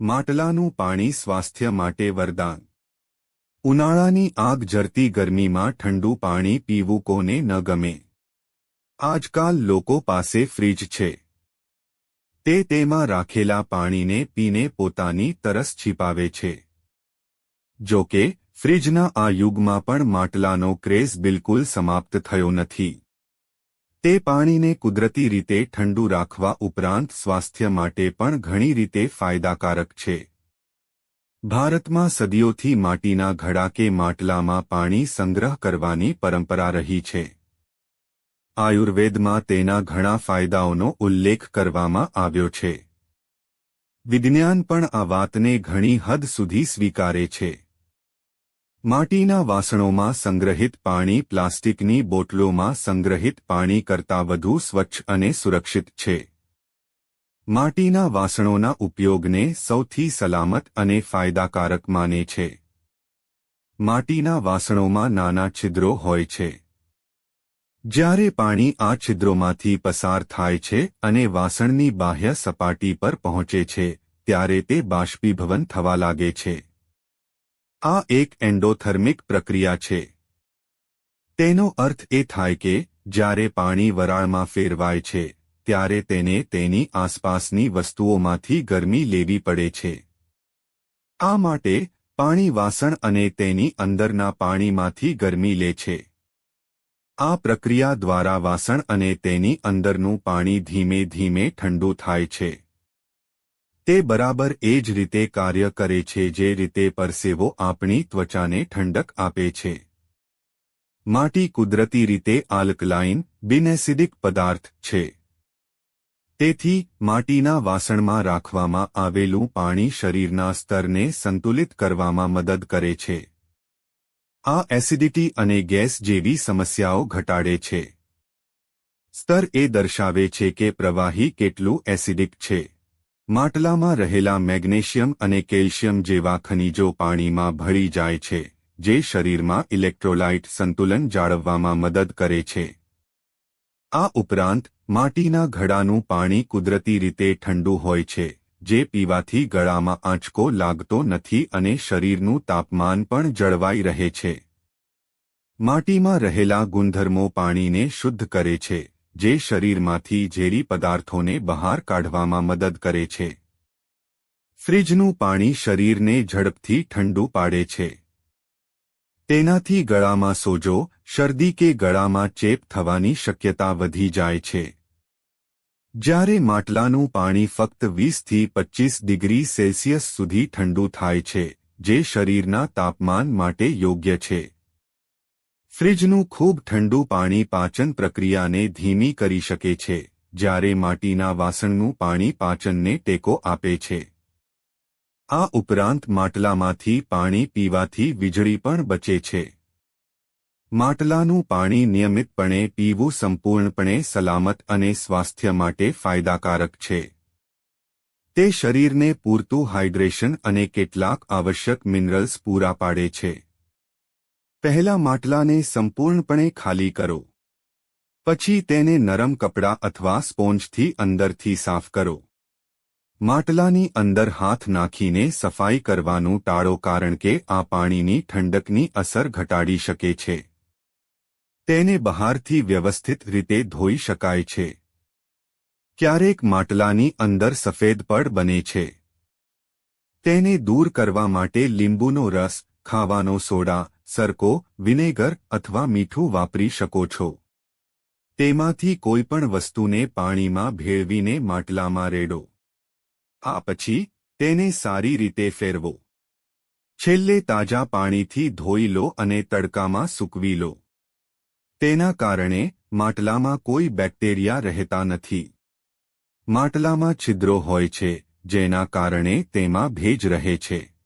માટલાનું પાણી સ્વાસ્થ્ય માટે વરદાન. ઉનાળાની આગ જરતી ગરમીમાં ઠંડુ પાણી પીવું કોને ન ગમે? આજકાલ લોકો પાસે ફ્રીજ છે. તે તેમાં રાખેલા પાણીને પીને પોતાની તરસ છીપાવે છે. જો કે ફ્રીજના આ યુગમાં પણ માટલાનો ક્રેઝ બિલકુલ સમાપ્ત થયો નથી. તે પાણીને કુદરતી રીતે ઠંડુ રાખવા ઉપરાંત સ્વાસ્થ્ય માટે પણ ઘણી રીતે ફાયદાકારક છે. ભારતમાં સદીઓથી માટીના ઘડા કે માટલામાં પાણી સંગ્રહ કરવાની પરંપરા રહી છે. આયુર્વેદમાં તેના ઘણા ફાયદાઓનો ઉલ્લેખ કરવામાં આવ્યો છે. વિજ્ઞાન પણ આ વાતને ઘણી હદ સુધી સ્વીકારે છે. માટીના વાસણોમાં સંગ્રહિત પાણી પ્લાસ્ટિકની બોટલોમાં સંગ્રહિત પાણી કરતાં વધુ સ્વચ્છ અને સુરક્ષિત છે. માટીના વાસણોના ઉપયોગને સૌથી સલામત અને ફાયદાકારક માને છે. માટીના વાસણોમાં નાના છિદ્રો હોય છે. જ્યારે પાણી આ છિદ્રોમાંથી પસાર થાય છે અને વાસણની બાહ્ય સપાટી પર પહોંચે છે, ત્યારે તે બાષ્પીભવન થવા લાગે છે. આ એક એન્ડોથર્મિક પ્રક્રિયા છે. તેનો અર્થ એ થાય કે, જ્યારે પાણી વરાળમાં ફેરવાય છે, ત્યારે તેને તેની આસપાસની વસ્તુઓમાંથી ગરમી લેવી પડે છે. આ માટે, પાણી વાસણ અને તેની અંદરના પાણીમાંથી ગરમી લે છે. આ પ્રક્રિયા દ્વારા વાસણ અને તેની અંદરનું પાણી ધીમે ધીમે ઠંડુ થાય છે. તે બરાબર એ જ રીતે કાર્ય કરે છે જે રીતે પરસેવો આપણી ત્વચાને ઠંડક આપે છે. માટી કુદરતી રીતે આલ્કલાઇન બિનએસિડિક પદાર્થ છે. તેથી, માટીના વાસણમાં રાખવામાં આવેલું પાણી શરીરના સ્તરને સંતુલિત કરવામાં મદદ કરે છે. આ એસિડિટી અને ગેસ જેવી સમસ્યાઓ ઘટાડે છે. સ્તર એ દર્શાવે છે કે પ્રવાહી કેટલું એસિડિક છે. માટલામાં રહેલા મેગ્નેશિયમ અને કેલ્શિયમ જેવા ખનિજો પાણીમાં ભળી જાય છે, જે શરીરમાં ઇલેક્ટ્રોલાઇટ સંતુલન જાળવવામાં મદદ કરે છે. આ ઉપરાંત, માટીના ઘડાનું પાણી કુદરતી રીતે ઠંડુ હોય છે, જે પીવાથી ગળામાં આંચકો લાગતો નથી અને શરીરનું તાપમાન પણ જળવાઈ રહે છે. માટીમાં રહેલા ગુણધર્મો પાણીને શુદ્ધ કરે છે. જે શરીરમાંથી ઝેરી પદાર્થોને બહાર કાઢવામાં મદદ કરે છે. ફ્રીજનું પાણી શરીરને ઝડપથી ઠંડુ પાડે છે. તેનાથી ગળામાં સોજો, શરદી કે ગળામાં ચેપ થવાની શક્યતા વધી જાય છે. જ્યારે માટલાનું પાણી ફક્ત વીસથી પચ્ચીસ ડિગ્રી સેલ્સિયસ સુધી ઠંડુ થાય છે, જે શરીરના તાપમાન માટે યોગ્ય છે. ફ્રીજનું ખૂબ ઠંડુ પાણી પાચન પ્રક્રિયાને ધીમી કરી શકે છે, જ્યારે માટીના વાસણનું પાણી પાચનને ટેકો આપે છે. આ ઉપરાંત માટલામાંથી પાણી પીવાથી વીજળી પણ બચે છે. માટલાનું પાણી નિયમિતપણે પીવું સંપૂર્ણપણે સલામત અને સ્વાસ્થ્ય માટે ફાયદાકારક છે. તે શરીરને પૂરતું હાઇડ્રેશન અને કેટલાક આવશ્યક મિનરલ્સ પૂરા પાડે છે. પહેલા માટલાને સંપૂર્ણપણે ખાલી કરો. પછી તેને નરમ કપડાં અથવા સ્પોન્જથી અંદરથી સાફ કરો. માટલાની અંદર હાથ નાખીને સફાઈ કરવાનું ટાળો કારણ કે આ પાણીની ઠંડકની અસર ઘટાડી શકે છે. તેને બહારથી વ્યવસ્થિત રીતે ધોઈ શકાય છે. ક્યારેક માટલાની અંદર સફેદ પડ બને છે. તેને દૂર કરવા માટે લીંબુનો રસ, ખાવાનો સોડા સરકો, વિનેગર અથવા મીઠું વાપરી શકો છો. તેમાંથી કોઈપણ વસ્તુને પાણીમાં ભેળવીને માટલામાં રેડો. આ પછી તેને સારી રીતે ફેરવો. છેલ્લે તાજા પાણીથી ધોઈ લો અને તડકામાં સૂકવી લો. તેના કારણે માટલામાં કોઈ બેક્ટેરિયા રહેતા નથી. માટલામાં છિદ્રો હોય છે, જેના કારણે તેમાં ભેજ રહે છે.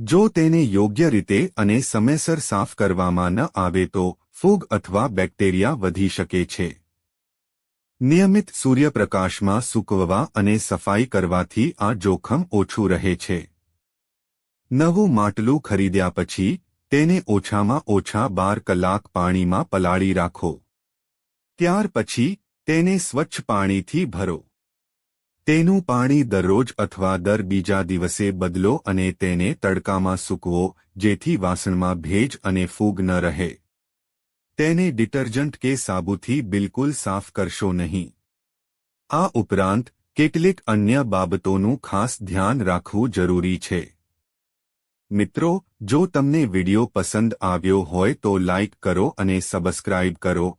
જો તેને યોગ્ય રીતે અને સમયસર સાફ કરવામાં ન આવે તો ફૂગ અથવા બેક્ટેરિયા વધી શકે છે. નિયમિત સૂર્યપ્રકાશમાં સૂકવવા અને સફાઈ કરવાથી આ જોખમ ઓછું રહે છે. નવું માટલું ખરીદ્યા પછી તેને ઓછામાં ઓછા બાર કલાક પાણીમાં પલાળી રાખો. ત્યાર પછી તેને સ્વચ્છ પાણીથી ભરો. તેનું પાણી દરરોજ અથવા દર બીજા દિવસે બદલો અને તેને તડકામાં સૂકવો, જેથી વાસણમાં ભેજ અને ફૂગ ન રહે. તેને ડિટર્જન્ટ કે સાબુથી બિલકુલ સાફ કરશો નહીં. આ ઉપરાંત, કેટલીક અન્ય બાબતોનું ખાસ ધ્યાન રાખવું જરૂરી છે. મિત્રો, જો તમને વિડિયો પસંદ આવ્યો હોય તો લાઇક કરો અને સબસ્ક્રાઇબ કરો